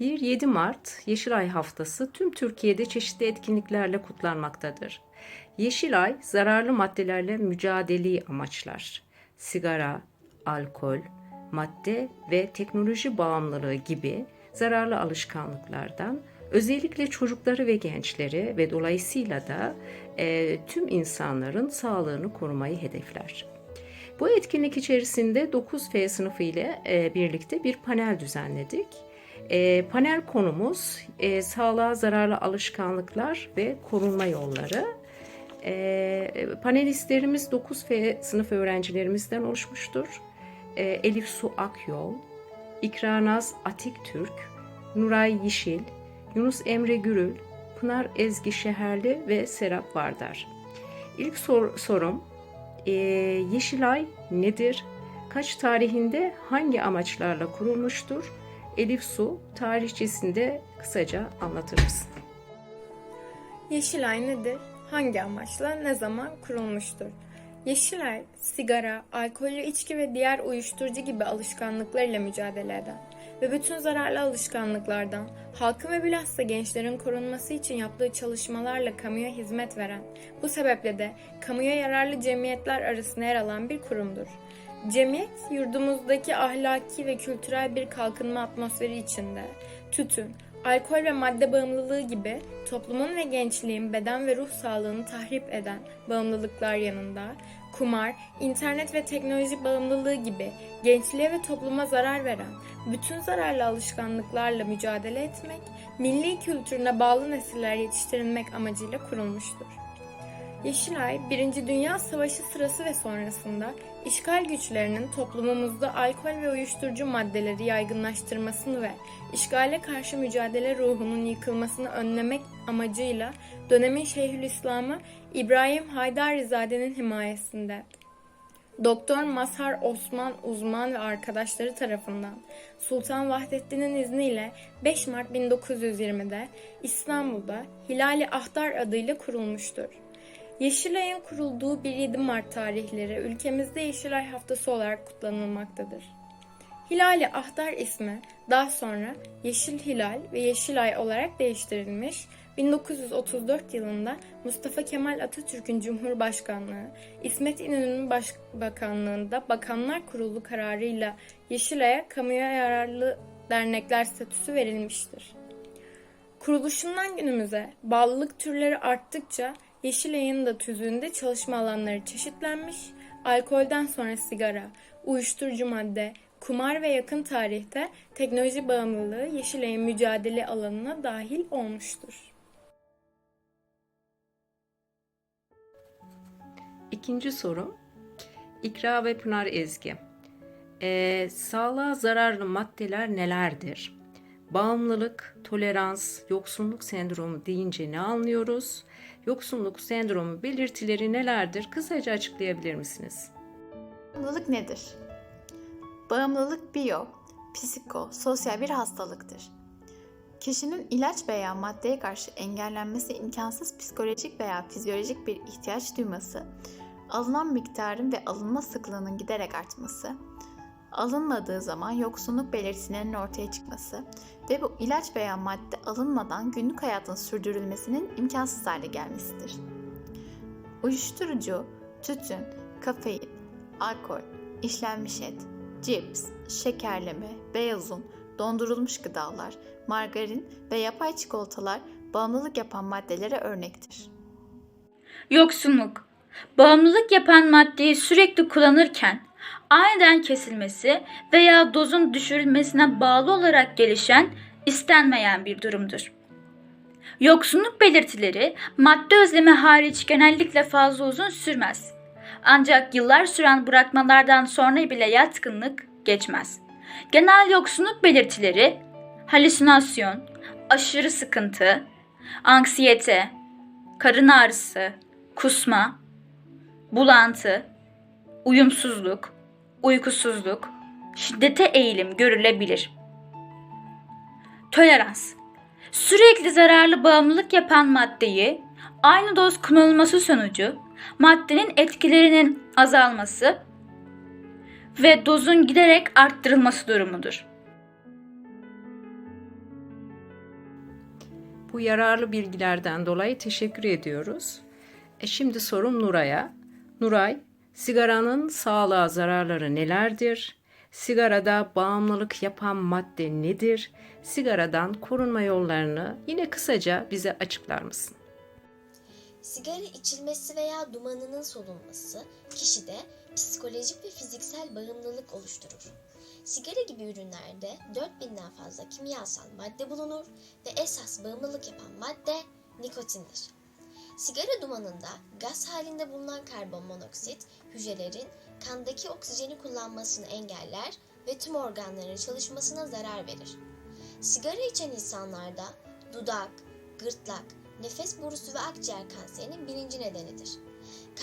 1-7 Mart Yeşilay Haftası tüm Türkiye'de çeşitli etkinliklerle kutlanmaktadır. Yeşilay zararlı maddelerle mücadeleyi amaçlar. Sigara, alkol, madde ve teknoloji bağımlılığı gibi zararlı alışkanlıklardan özellikle çocukları ve gençleri ve dolayısıyla da e, tüm insanların sağlığını korumayı hedefler. Bu etkinlik içerisinde 9F sınıfı ile e, birlikte bir panel düzenledik. E, panel konumuz e, sağlığa zararlı alışkanlıklar ve korunma yolları. E, panelistlerimiz 9F sınıf öğrencilerimizden oluşmuştur. E, Elif Su Akyol, İkranaz Atik Türk, Nuray Yeşil, Yunus Emre Gürül, Pınar Ezgi Şeherli ve Serap Vardar. İlk sor- sorum, e, Yeşilay nedir? Kaç tarihinde hangi amaçlarla kurulmuştur? Elif Su tarihçesinde kısaca anlatır mısın? Yeşilay nedir? Hangi amaçla, ne zaman kurulmuştur? Yeşilay, sigara, alkollü içki ve diğer uyuşturucu gibi alışkanlıklarıyla mücadele eden ve bütün zararlı alışkanlıklardan halkın ve bilhassa gençlerin korunması için yaptığı çalışmalarla kamuya hizmet veren, bu sebeple de kamuya yararlı cemiyetler arasında yer alan bir kurumdur. Cemiyet, yurdumuzdaki ahlaki ve kültürel bir kalkınma atmosferi içinde tütün, alkol ve madde bağımlılığı gibi toplumun ve gençliğin beden ve ruh sağlığını tahrip eden bağımlılıklar yanında kumar, internet ve teknoloji bağımlılığı gibi gençliğe ve topluma zarar veren bütün zararlı alışkanlıklarla mücadele etmek, milli kültürüne bağlı nesiller yetiştirilmek amacıyla kurulmuştur. Yeşilay, Birinci Dünya Savaşı sırası ve sonrasında işgal güçlerinin toplumumuzda alkol ve uyuşturucu maddeleri yaygınlaştırmasını ve işgale karşı mücadele ruhunun yıkılmasını önlemek amacıyla dönemin Şeyhülislam'ı İbrahim Haydarizade'nin himayesinde Doktor Mazhar Osman Uzman ve arkadaşları tarafından Sultan Vahdettin'in izniyle 5 Mart 1920'de İstanbul'da Hilali Ahtar adıyla kurulmuştur. Yeşilay'ın kurulduğu 1-7 Mart tarihleri ülkemizde Yeşilay Haftası olarak kutlanılmaktadır. Hilali Ahtar ismi daha sonra Yeşil Hilal ve Yeşilay olarak değiştirilmiş, 1934 yılında Mustafa Kemal Atatürk'ün Cumhurbaşkanlığı, İsmet İnönü'nün Başbakanlığında Bakanlar Kurulu kararıyla Yeşilay'a kamuya yararlı dernekler statüsü verilmiştir. Kuruluşundan günümüze bağlılık türleri arttıkça Yeşilay'ın da tüzüğünde çalışma alanları çeşitlenmiş, alkolden sonra sigara, uyuşturucu madde, kumar ve yakın tarihte teknoloji bağımlılığı Yeşilay'ın mücadele alanına dahil olmuştur. İkinci soru. İkra ve Pınar Ezgi. Ee, sağlığa zararlı maddeler nelerdir? Bağımlılık, tolerans, yoksunluk sendromu deyince ne anlıyoruz? Yoksunluk sendromu belirtileri nelerdir? Kısaca açıklayabilir misiniz? Bağımlılık nedir? Bağımlılık biyo, psiko, sosyal bir hastalıktır. Kişinin ilaç veya maddeye karşı engellenmesi imkansız psikolojik veya fizyolojik bir ihtiyaç duyması, alınan miktarın ve alınma sıklığının giderek artması, alınmadığı zaman yoksunluk belirtilerinin ortaya çıkması ve bu ilaç veya madde alınmadan günlük hayatın sürdürülmesinin imkansız hale gelmesidir. Uyuşturucu, tütün, kafein, alkol, işlenmiş et, cips, şekerleme, beyaz un, dondurulmuş gıdalar, margarin ve yapay çikolatalar bağımlılık yapan maddelere örnektir. Yoksunluk. Bağımlılık yapan maddeyi sürekli kullanırken aniden kesilmesi veya dozun düşürülmesine bağlı olarak gelişen istenmeyen bir durumdur. Yoksunluk belirtileri madde özlemi hariç genellikle fazla uzun sürmez. Ancak yıllar süren bırakmalardan sonra bile yatkınlık geçmez. Genel yoksunluk belirtileri halüsinasyon, aşırı sıkıntı, anksiyete, karın ağrısı, kusma, bulantı, uyumsuzluk, uykusuzluk, şiddete eğilim görülebilir. Tolerans Sürekli zararlı bağımlılık yapan maddeyi aynı doz kullanılması sonucu maddenin etkilerinin azalması ve dozun giderek arttırılması durumudur. Bu yararlı bilgilerden dolayı teşekkür ediyoruz. E şimdi sorum Nuray'a. Nuray, sigaranın sağlığa zararları nelerdir? Sigarada bağımlılık yapan madde nedir? Sigaradan korunma yollarını yine kısaca bize açıklar mısın? Sigara içilmesi veya dumanının solunması kişide psikolojik ve fiziksel bağımlılık oluşturur. Sigara gibi ürünlerde 4000'den fazla kimyasal madde bulunur ve esas bağımlılık yapan madde nikotindir. Sigara dumanında gaz halinde bulunan karbon monoksit hücrelerin kandaki oksijeni kullanmasını engeller ve tüm organların çalışmasına zarar verir. Sigara içen insanlarda dudak, gırtlak, nefes borusu ve akciğer kanserinin birinci nedenidir.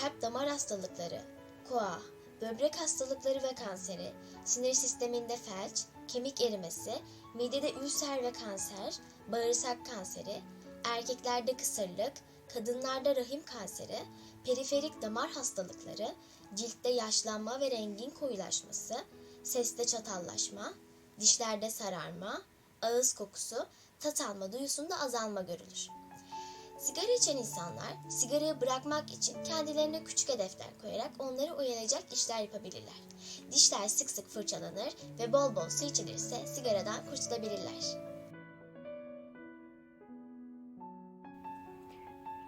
Kalp damar hastalıkları, koa, böbrek hastalıkları ve kanseri, sinir sisteminde felç, kemik erimesi, midede ülser ve kanser, bağırsak kanseri, erkeklerde kısırlık, kadınlarda rahim kanseri, periferik damar hastalıkları, ciltte yaşlanma ve rengin koyulaşması, seste çatallaşma, dişlerde sararma, ağız kokusu, tat alma duyusunda azalma görülür. Sigara içen insanlar sigarayı bırakmak için kendilerine küçük hedefler koyarak onları oyalayacak işler yapabilirler. Dişler sık sık fırçalanır ve bol bol su içilirse sigaradan kurtulabilirler.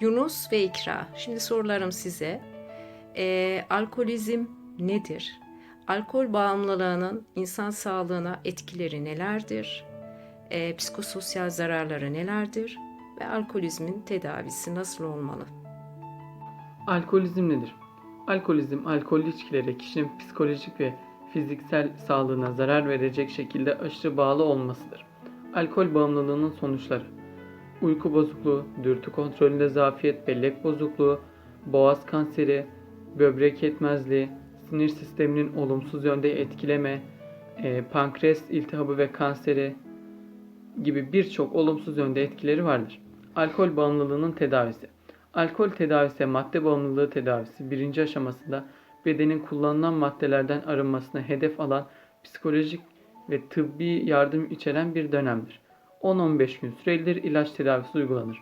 Yunus ve İkra. Şimdi sorularım size. Ee, alkolizm nedir? Alkol bağımlılığının insan sağlığına etkileri nelerdir? Ee, psikososyal zararları nelerdir? Ve alkolizmin tedavisi nasıl olmalı? Alkolizm nedir? Alkolizm, alkollü içkilere kişinin psikolojik ve fiziksel sağlığına zarar verecek şekilde aşırı bağlı olmasıdır. Alkol bağımlılığının sonuçları Uyku bozukluğu, dürtü kontrolünde zafiyet, bellek bozukluğu, boğaz kanseri, böbrek yetmezliği, sinir sisteminin olumsuz yönde etkileme, e, pankreas iltihabı ve kanseri gibi birçok olumsuz yönde etkileri vardır. Alkol bağımlılığının tedavisi Alkol tedavisi, madde bağımlılığı tedavisi birinci aşamasında bedenin kullanılan maddelerden arınmasını hedef alan psikolojik ve tıbbi yardım içeren bir dönemdir. 10-15 gün sürelidir ilaç tedavisi uygulanır.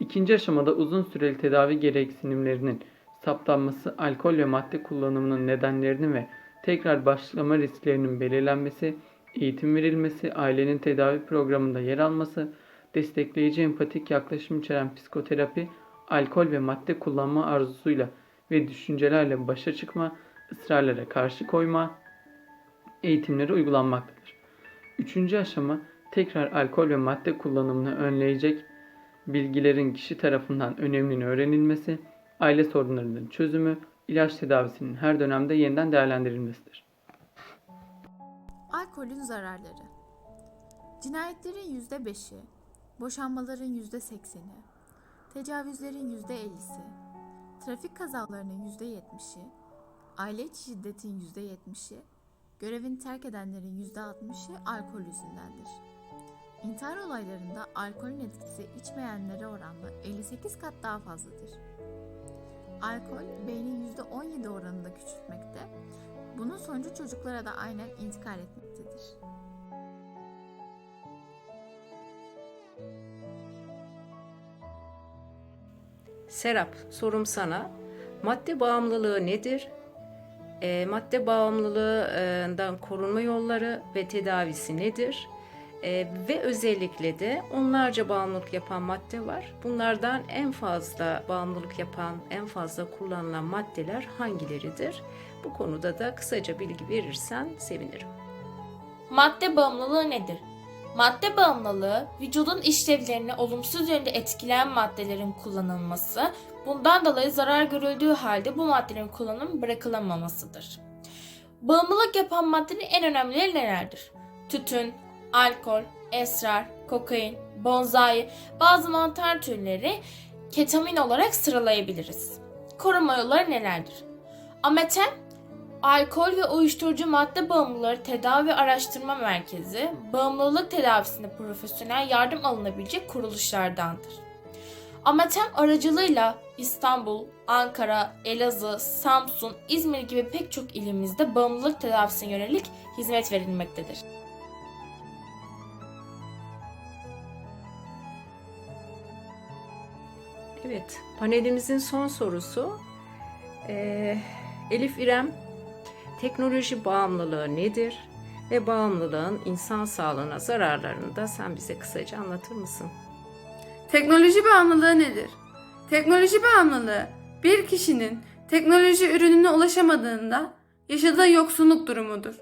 İkinci aşamada uzun süreli tedavi gereksinimlerinin saptanması, alkol ve madde kullanımının nedenlerinin ve tekrar başlama risklerinin belirlenmesi, eğitim verilmesi, ailenin tedavi programında yer alması, destekleyici empatik yaklaşım içeren psikoterapi, alkol ve madde kullanma arzusuyla ve düşüncelerle başa çıkma, ısrarlara karşı koyma eğitimleri uygulanmaktadır. Üçüncü aşama tekrar alkol ve madde kullanımını önleyecek bilgilerin kişi tarafından öneminin öğrenilmesi, aile sorunlarının çözümü, ilaç tedavisinin her dönemde yeniden değerlendirilmesidir. Alkolün zararları Cinayetlerin %5'i, boşanmaların %80'i, tecavüzlerin %50'si, trafik kazalarının %70'i, aile içi şiddetin %70'i, görevini terk edenlerin %60'ı alkol yüzündendir. İntihar olaylarında alkolün etkisi içmeyenlere oranla 58 kat daha fazladır. Alkol beynin %17 oranında küçültmekte, bunun sonucu çocuklara da aynen intikal etmektedir. Serap, sorum sana. Madde bağımlılığı nedir? E, madde bağımlılığından korunma yolları ve tedavisi nedir? E, ve özellikle de onlarca bağımlılık yapan madde var. Bunlardan en fazla bağımlılık yapan, en fazla kullanılan maddeler hangileridir? Bu konuda da kısaca bilgi verirsen sevinirim. Madde bağımlılığı nedir? Madde bağımlılığı, vücudun işlevlerini olumsuz yönde etkileyen maddelerin kullanılması, bundan dolayı zarar görüldüğü halde bu maddelerin kullanımı bırakılamamasıdır. Bağımlılık yapan maddenin en önemlileri nelerdir? Tütün, alkol, esrar, kokain, bonzai, bazı mantar türleri ketamin olarak sıralayabiliriz. Koruma yolları nelerdir? Ametem, Alkol ve Uyuşturucu Madde Bağımlıları Tedavi ve Araştırma Merkezi, bağımlılık tedavisinde profesyonel yardım alınabilecek kuruluşlardandır. Amatem aracılığıyla İstanbul, Ankara, Elazığ, Samsun, İzmir gibi pek çok ilimizde bağımlılık tedavisine yönelik hizmet verilmektedir. Evet, panelimizin son sorusu. Ee, Elif İrem, teknoloji bağımlılığı nedir? Ve bağımlılığın insan sağlığına zararlarını da sen bize kısaca anlatır mısın? Teknoloji bağımlılığı nedir? Teknoloji bağımlılığı bir kişinin teknoloji ürününe ulaşamadığında yaşadığı yoksunluk durumudur.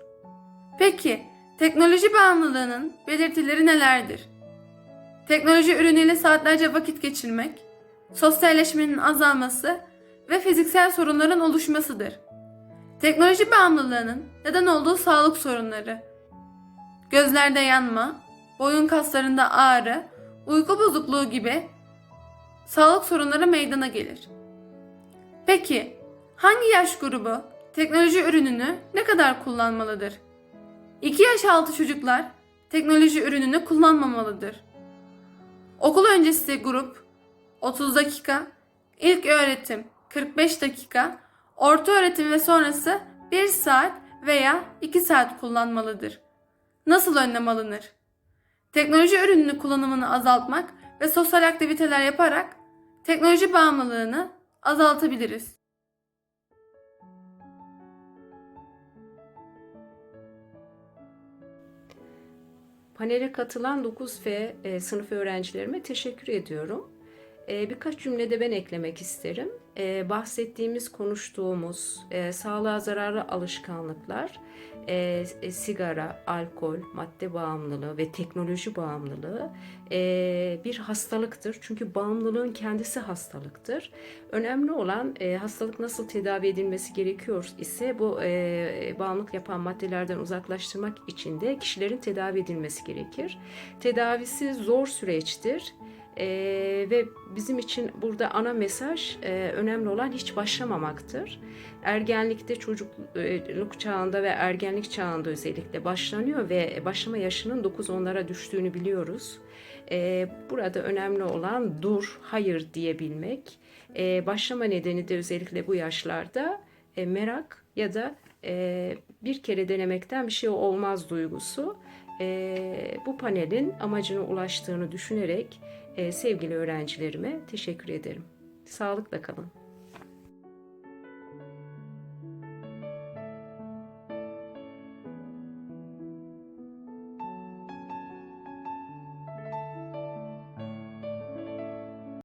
Peki teknoloji bağımlılığının belirtileri nelerdir? Teknoloji ürünüyle saatlerce vakit geçirmek, sosyalleşmenin azalması ve fiziksel sorunların oluşmasıdır. Teknoloji bağımlılığının neden olduğu sağlık sorunları. Gözlerde yanma, boyun kaslarında ağrı, uyku bozukluğu gibi sağlık sorunları meydana gelir. Peki hangi yaş grubu teknoloji ürününü ne kadar kullanmalıdır? 2 yaş altı çocuklar teknoloji ürününü kullanmamalıdır. Okul öncesi grup 30 dakika, ilk öğretim 45 dakika, orta öğretim ve sonrası 1 saat veya 2 saat kullanmalıdır. Nasıl önlem alınır? Teknoloji ürününü kullanımını azaltmak ve sosyal aktiviteler yaparak teknoloji bağımlılığını azaltabiliriz. Panele katılan 9F e, sınıf öğrencilerime teşekkür ediyorum. E, birkaç cümlede ben eklemek isterim. E, bahsettiğimiz, konuştuğumuz e, sağlığa zararlı alışkanlıklar, e, e, sigara, alkol, madde bağımlılığı ve teknoloji bağımlılığı bir hastalıktır. Çünkü bağımlılığın kendisi hastalıktır. Önemli olan hastalık nasıl tedavi edilmesi gerekiyor ise bu bağımlılık yapan maddelerden uzaklaştırmak için de kişilerin tedavi edilmesi gerekir. Tedavisi zor süreçtir. Ee, ve bizim için burada ana mesaj e, önemli olan hiç başlamamaktır. Ergenlikte çocukluk çağında ve ergenlik çağında özellikle başlanıyor ve başlama yaşının 9-10'lara düştüğünü biliyoruz. Ee, burada önemli olan dur, hayır diyebilmek. Ee, başlama nedeni de özellikle bu yaşlarda e, merak ya da e, bir kere denemekten bir şey olmaz duygusu. E, bu panelin amacına ulaştığını düşünerek e, sevgili öğrencilerime teşekkür ederim. Sağlıkla kalın.